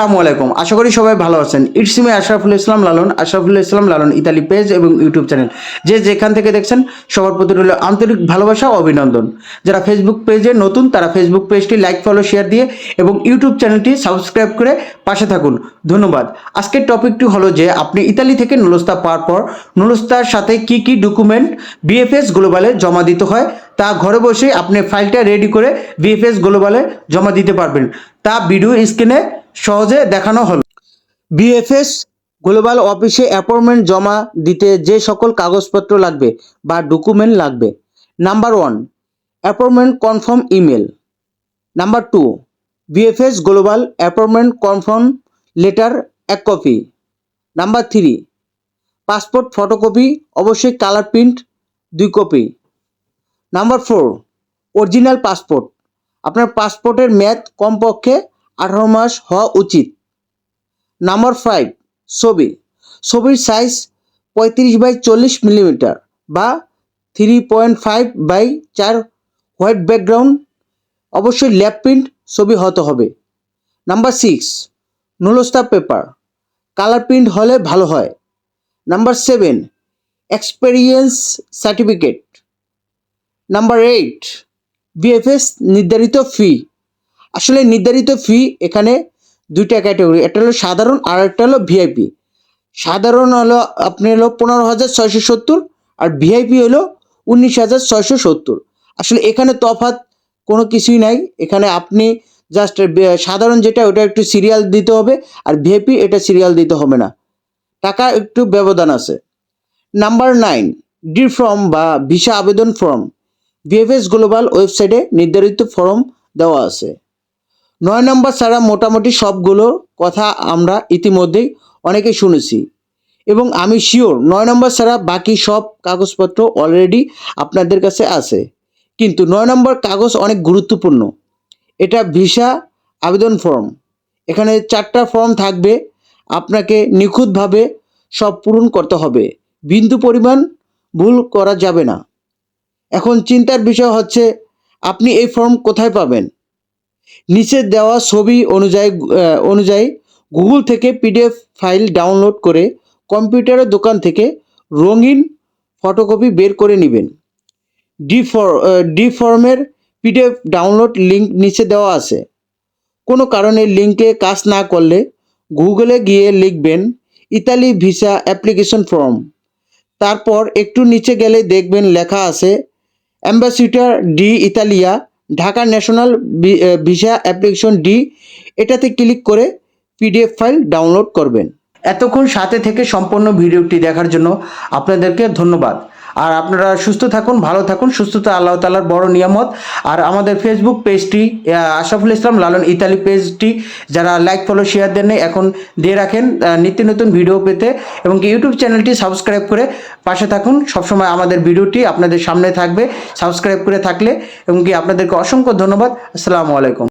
আসসালামু আলাইকুম। আশা করি সবাই ভালো আছেন। It's me Ashraful Islam Lalon, Ashraful Islam Lalon Italy page এবং ইউটিউব চ্যানেল। যে যেখান থেকে দেখছেন, সবার প্রতি রইল আন্তরিক ভালোবাসা অভিনন্দন। যারা ফেসবুক পেজে নতুন, তারা ফেসবুক পেজটি লাইক ফলো শেয়ার দিয়ে এবং ইউটিউব চ্যানেলটি সাবস্ক্রাইব করে পাশে থাকুন। ধন্যবাদ। আজকের টপিকটি হলো যে, আপনি ইতালি থেকে নুলস্তা পাওয়ার পর নুলস্তার সাথে কি কি ডকুমেন্ট বিএফএস গ্লোবালে জমা দিতে হয়, তা ঘরে বসে আপনি ফাইলটা রেডি করে বিএফএস গ্লোবালে জমা দিতে পারবেন। তা ভিডিও স্ক্রিনে সহজে দেখানো হলো। বিএফএস গ্লোবাল অফিসে অ্যাপয়েন্টমেন্ট জমা দিতে যে সকল কাগজপত্র লাগবে বা ডকুমেন্ট লাগবে। Number one appointment confirm email number two BFS global appointment confirm letter এক copy number three passport photocopy অবশ্যই কালার প্রিন্ট দুই copy number four original passport আপনার পাসপোর্টের মেয়াদ কমপক্ষে আঠারো মাস হওয়া উচিত। নাম্বার ফাইভ ছবি। ছবির সাইজ পঁয়ত্রিশ বাই চল্লিশ মিলিমিটার বা থ্রি পয়েন্ট ফাইভ বাই চার হোয়াইট ব্যাকগ্রাউন্ড অবশ্যই ল্যাপ প্রিন্ট ছবি হতে হবে। নাম্বার সিক্স নুলস্তা পেপার কালার প্রিন্ট হলে ভালো হয়। Number seven experience certificate number eight BFS নির্ধারিত ফি আসলে নির্ধারিত ফি এখানে দুইটা ক্যাটাগরি একটা হলো সাধারণ আর একটা হলো ভিআইপি সাধারণ হলো আপনি হলো পনেরো হাজার ছয়শো সত্তর আর ভিআইপি হলো উনিশ হাজার ছয়শো সত্তর। আসলে এখানে তফাৎ কোনো কিছুই নাই। এখানে আপনি জাস্ট সাধারণ যেটা, ওটা একটু সিরিয়াল দিতে হবে আর ভিআইপি এটা সিরিয়াল দিতে হবে না। টাকা একটু ব্যবধান আছে। নাম্বার নাইন ডি ফর্ম বা ভিসা আবেদন ফর্ম বিএফএস গ্লোবাল ওয়েবসাইটে নির্ধারিত ফর্ম দেওয়া আছে। নয় নম্বর ছাড়া মোটামুটি সবগুলো কথা আমরা ইতিমধ্যেই অনেকে শুনেছি। এবং আমি শিওর নয় নম্বর ছাড়া বাকি সব কাগজপত্র অলরেডি আপনাদের কাছে আছে। কিন্তু নয় নম্বর কাগজ অনেক গুরুত্বপূর্ণ। এটা ভিসা আবেদন ফর্ম এখানে চারটা ফর্ম থাকবে। আপনাকে নিখুঁতভাবে সব পূরণ করতে হবে। বিন্দু পরিমাণ ভুল করা যাবে না। এখন চিন্তার বিষয় হচ্ছে, আপনি এই ফর্ম কোথায় পাবেন? নিচে দেওয়া ছবি অনুযায়ী অনুযায়ী গুগল থেকে পিডিএফ ফাইল ডাউনলোড করে কম্পিউটারের দোকান থেকে রঙিন ফটোকপি বের করে নেবেন। ডি ডি ফর্মের পিডিএফ ডাউনলোড লিঙ্ক নিচে দেওয়া আছে। কোনো কারণে লিঙ্কে কাজ না করলে গুগলে গিয়ে লিখবেন ইতালি ভিসা অ্যাপ্লিকেশন ফর্ম। তারপর একটু নিচে গেলে দেখবেন লেখা আছে, ambassador D Italia Dhaka national visa application D, এটাতে ক্লিক করে পিডিএফ ফাইল ডাউনলোড করবেন। এতক্ষণ সাথে থেকে সম্পূর্ণ ভিডিওটি দেখার জন্য আপনাদেরকে ধন্যবাদ। আর আপনারা সুস্থ থাকুন ভালো থাকুন সুস্থতা আল্লাহ তালার বড় নিয়ামত। আর আমাদের ফেসবুক পেজটি আহ, আশরাফুল ইসলাম লালন ইতালি পেজটি যারা লাইক ফলো শেয়ার দেন এখন দিয়ে রাখেন নিত্য নতুন ভিডিও পেতে এবং কি ইউটিউব চ্যানেলটি সাবস্ক্রাইব করে পাশে থাকুন। সবসময় আমাদের ভিডিওটি আপনাদের সামনে থাকবে সাবস্ক্রাইব করে থাকলে এবং কি আপনাদেরকে অসংখ্য ধন্যবাদ। আসসালামু আলাইকুম।